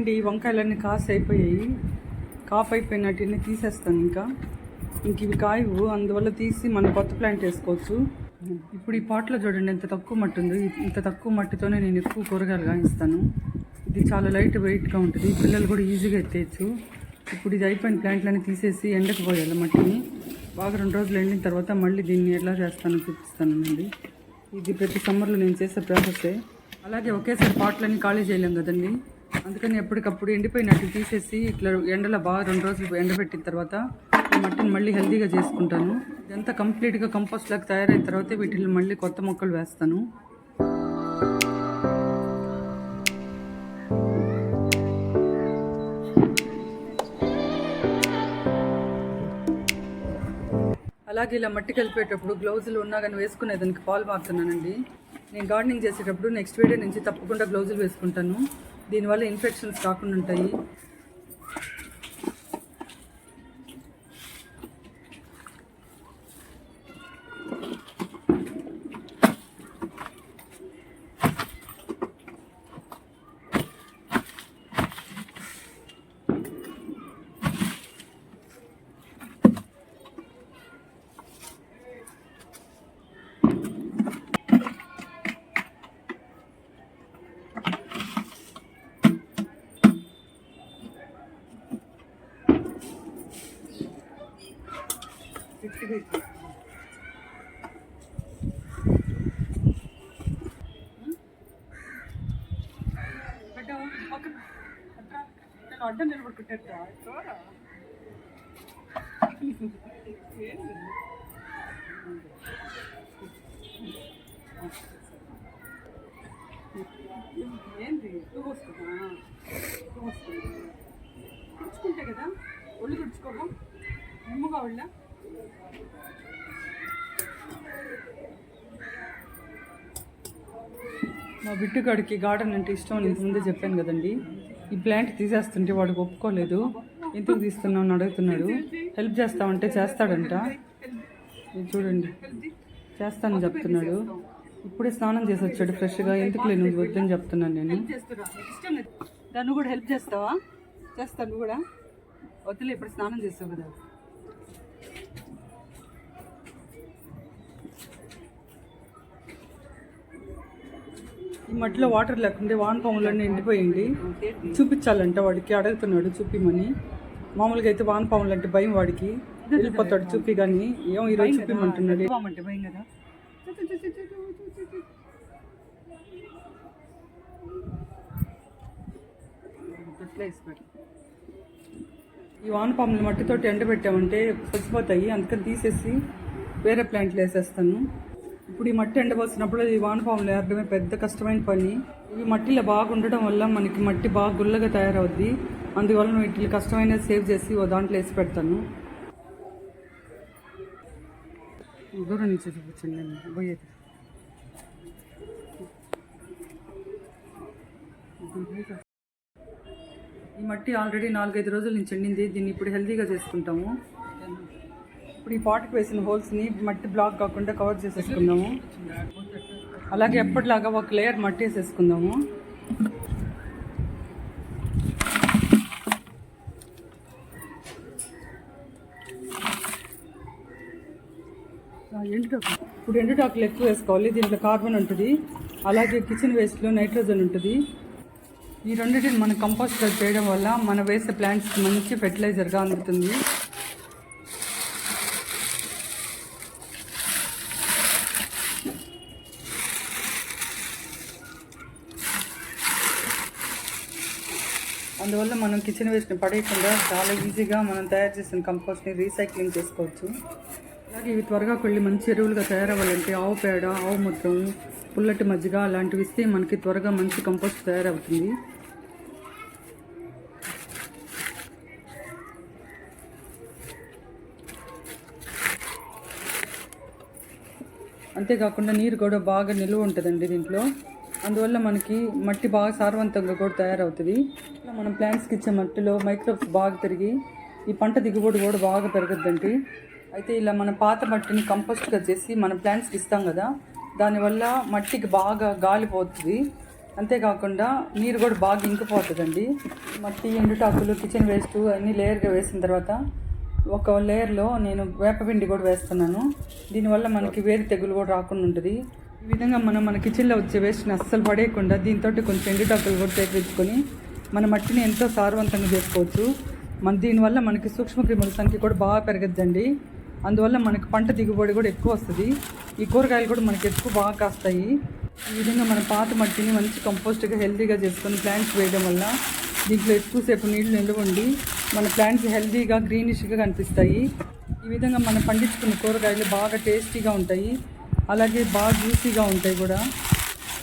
అండి ఈ వంకాయలన్నీ కాసి అయిపోయాయి. కాఫ్ అయిపోయినట్టుని తీసేస్తాను ఇంకా. ఇంక ఇవి కాయవు అందువల్ల తీసి మనం కొత్త ప్లాంట్ వేసుకోవచ్చు. ఇప్పుడు ఈ పాట్లో చూడండి ఎంత తక్కువ మట్టి ఉందో. ఇంత తక్కువ మట్టితోనే నేను ఎక్కువ కూరగాయలు కాయిస్తాను. ఇది చాలా లైట్ వెయిట్గా ఉంటుంది. పిల్లలు కూడా ఈజీగా ఎత్తేయచ్చు. ఇప్పుడు ఇది అయిపోయిన ప్లాంట్లన్నీ తీసేసి ఎండకు పోయాలి మట్టిని. బాగా రెండు రోజులు ఎండిన తర్వాత మళ్ళీ దీన్ని ఎలా చేస్తానో చూపిస్తానండి ఇది ప్రతి సమ్మర్లో నేను చేసే ప్రాసెసే. అలాగే ఒకేసారి పాటలన్నీ ఖాళీ చేయలేం కదండి. అందుకని ఎప్పటికప్పుడు ఎండిపోయినట్టు తీసేసి ఇట్లా ఎండలో బాగా రెండు రోజులు ఎండబెట్టిన తర్వాత మట్టిని మళ్ళీ హెల్దీగా చేసుకుంటాను. ఇదంతా కంప్లీట్గా కంపోస్ట్ లాగా తయారైన తర్వాత వీటిని మళ్ళీ కొత్త మొక్కలు వేస్తాను. అలాగే ఇలా మట్టి కలిపేటప్పుడు గ్లౌజులు ఉన్నా కానీ వేసుకునే దానికి పాలు మారుతున్నానండి నేను గార్డెనింగ్ చేసేటప్పుడు నెక్స్ట్ వీడియో నుంచి తప్పకుండా గ్లౌజులు వేసుకుంటాను. దీనివల్ల ఇన్ఫెక్షన్స్ కాకుండా ఉంటాయి. అడ్డం నిలబడుకుంటా ఏంది? నువ్వు వస్తున్నా నువ్వు వస్తున్నా తుడుచుకుంటే కదా ఒళ్ళు తుడుచుకోవా నిమ్మగా ఒళ్ళ మా బిట్టుగాడికి గార్డెన్ అంటే ఇష్టం అని ఇంతకు ముందే చెప్పాను కదండి. ఈ ప్లాంట్ తీసేస్తుంటే వాడికి ఒప్పుకోలేదు. ఎందుకు తీస్తున్నావు అని అడుగుతున్నాడు. హెల్ప్ చేస్తామంటే చేస్తాడంట. చూడండి. చేస్తానని చెప్తున్నాడు. ఇప్పుడే స్నానం చేసి వచ్చాడు ఫ్రెష్గా. ఎందుకు లేను వద్దని చెప్తున్నాను నేను. దాన్ని కూడా హెల్ప్ చేస్తావా? చేస్తాను కూడా. వద్దులే ఇప్పుడు స్నానం చేస్తావు కదా. ఈ మట్టిలో వాటర్ లేకుంటే వానపాములన్నీ ఎండిపోయింది. చూపించాలంట వాడికి అడుగుతున్నాడు చూపిమని. మామూలుగా అయితే వానపాములు అంటే భయం వాడికి. వెళ్ళిపోతాడు చూపి కానీ ఏమో ఈరోజు చూపిమంటున్నాడు. అంటే భయం కదా. ఈ వానపాములు మట్టితోటి ఎండబెట్టామంటే చచ్చిపోతాయి అందుకని తీసేసి వేరే ప్లాంట్లు వేసేస్తాను. ఇప్పుడు ఈ మట్టి ఎండబోసినప్పుడు ఈ వానపాములు ఏరడమే పెద్ద కష్టమైన పని. ఇవి మట్టిలో బాగా ఉండడం వల్ల మనకి మట్టి బాగా గుల్లగా తయారవుద్ది. అందువల్ల వీటిని కష్టమైన సేవ్ చేసి ఓ దాంట్లో వేసి పెడతాను. దూరం నుంచి చూపించండి పోయేది. ఈ మట్టి ఆల్రెడీ నాలుగైదు రోజుల నుంచి ఎండింది. దీన్ని ఇప్పుడు హెల్తీగా చేసుకుంటాము. ఇప్పుడు ఈ పాటకు వేసిన హోల్స్ని మట్టి బ్లాక్ కాకుండా కవర్ చేసేసుకుందాము. అలాగే ఎప్పటిలాగా ఒక లేయర్ మట్టి వేసేసుకుందాము. ఎండుటాకు ఇప్పుడు ఎండుటాకులు ఎక్కువ వేసుకోవాలి. దీంట్లో కార్బన్ ఉంటుంది. అలాగే కిచెన్ వేస్ట్లో నైట్రోజన్ ఉంటుంది. ఈ రెండింటిని మనం కంపోస్టర్ చేయడం వల్ల మనం వేసే ప్లాంట్స్కి మంచి ఫెర్టిలైజర్గా అందుతుంది. అందువల్ల మనం కిచెన్ వేస్ట్ని పడేయకుండా చాలా ఈజీగా మనం తయారు చేసిన కంపోస్ట్ని రీసైక్లింగ్ చేసుకోవచ్చు. అలాగే ఇవి త్వరగా కొళ్ళి మంచి ఎరువులుగా తయారవ్వాలంటే ఆవు పేడ ఆవు మూత్రం పుల్లటి మజ్జిగ అలాంటివి ఇస్తే మనకి త్వరగా మంచి కంపోస్ట్ తయారవుతుంది. అంతేకాకుండా నీరు కూడా బాగా నిలువ ఉంటుందండి దీంట్లో. అందువల్ల మనకి మట్టి బాగా సారవంతంగా కూడా తయారవుతుంది. ఇట్లా మనం ప్లాంట్స్కి ఇచ్చే మట్టిలో మైక్రోబ్స్ బాగా పెరిగి ఈ పంట దిగుబడి కూడా బాగా పెరుగుద్దండి. అయితే ఇలా మన పాత మట్టిని కంపోస్ట్గా చేసి మన ప్లాంట్స్కి ఇస్తాం కదా దానివల్ల మట్టికి బాగా గాలి పోతుంది. అంతేకాకుండా నీరు కూడా బాగా ఇంకిపోతుందండి. మట్టి ఎండుటాకులు కిచెన్ వేస్ట్ అన్నీ లేయర్గా వేసిన తర్వాత ఒక లేయర్లో నేను వేపపిండి కూడా వేస్తున్నాను. దీనివల్ల మనకి వేరు తెగులు కూడా రాకుండా ఉంటుంది. ఈ విధంగా మనం మన కిచెన్లో వచ్చే వేస్ట్ని అస్సలు పడేయకుండా దీంతో కొంచెం ఎండుటాకులు కూడా సేకరించుకొని మన మట్టిని ఎంతో సారవంతంగా చేసుకోవచ్చు. మన దీనివల్ల మనకి సూక్ష్మక్రిముల సంఖ్య కూడా బాగా పెరగద్దండి. అందువల్ల మనకి పంట దిగుబడి కూడా ఎక్కువ వస్తుంది. ఈ కూరగాయలు కూడా మనకి ఎక్కువ బాగా కాస్తాయి. ఈ విధంగా మన పాత మట్టిని మంచి కంపోస్ట్గా హెల్తీగా చేసుకొని ప్లాంట్స్ వేయడం వల్ల దీంట్లో ఎక్కువసేపు నీళ్ళు నిల్వ ఉండి మన ప్లాంట్స్ హెల్తీగా గ్రీనిష్గా కనిపిస్తాయి. ఈ విధంగా మనం పండించుకున్న కూరగాయలు బాగా టేస్టీగా ఉంటాయి. అలాగే బాగా జ్యూసీగా ఉంటాయి కూడా.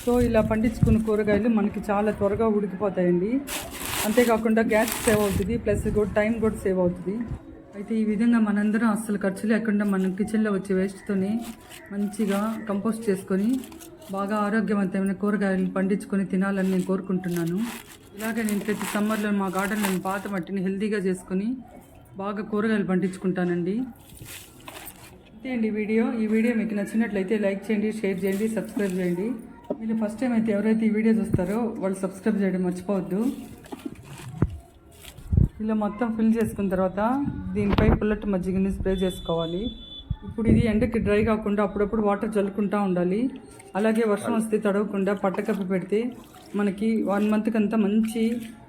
సో ఇలా పండించుకున్న కూరగాయలు మనకి చాలా త్వరగా ఉడికిపోతాయండి. అంతేకాకుండా గ్యాస్ సేవ్ అవుతుంది ప్లస్ కూడా టైం కూడా సేవ్ అవుతుంది. అయితే ఈ విధంగా మనందరం అస్సలు ఖర్చు లేకుండా మనం కిచెన్లో వచ్చే వేస్ట్తోనే మంచిగా కంపోస్ట్ చేసుకొని బాగా ఆరోగ్యవంతమైన కూరగాయలను పండించుకొని తినాలని నేను కోరుకుంటున్నాను. ఇలాగే నేను ప్రతి సమ్మర్లో మా గార్డెన్లో పాత మట్టిని హెల్తీగా చేసుకొని బాగా కూరగాయలు పండించుకుంటానండి. అంతే అండి వీడియో. ఈ వీడియో మీకు నచ్చినట్లయితే లైక్ చేయండి షేర్ చేయండి సబ్స్క్రైబ్ చేయండి. మీరు ఫస్ట్ టైం అయితే ఎవరైతే ఈ వీడియో చూస్తారో వాళ్ళు సబ్స్క్రైబ్ చేయడం మర్చిపోవద్దు. ఇలా మొత్తం ఫిల్ చేసుకున్న తర్వాత దీనిపై పుల్లటి మజ్జిగని స్ప్రే చేసుకోవాలి. ఇప్పుడు ఇది ఎండకి డ్రై కాకుండా అప్పుడప్పుడు వాటర్ చల్లుకుంటూ ఉండాలి. అలాగే వర్షం వస్తే తడవకుండా పట్టకప్పి పెడితే మనకి వన్ మంత్కి అంతా మంచి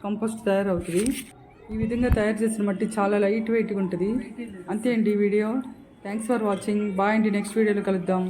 కంపోస్ట్ తయారవుతుంది. ఈ విధంగా తయారు చేసిన మట్టి చాలా లైట్ వెయిట్గా ఉంటుంది. అంతే అండి ఈ video thanks for watching bye అండి. నెక్స్ట్ వీడియోలో కలుద్దాం.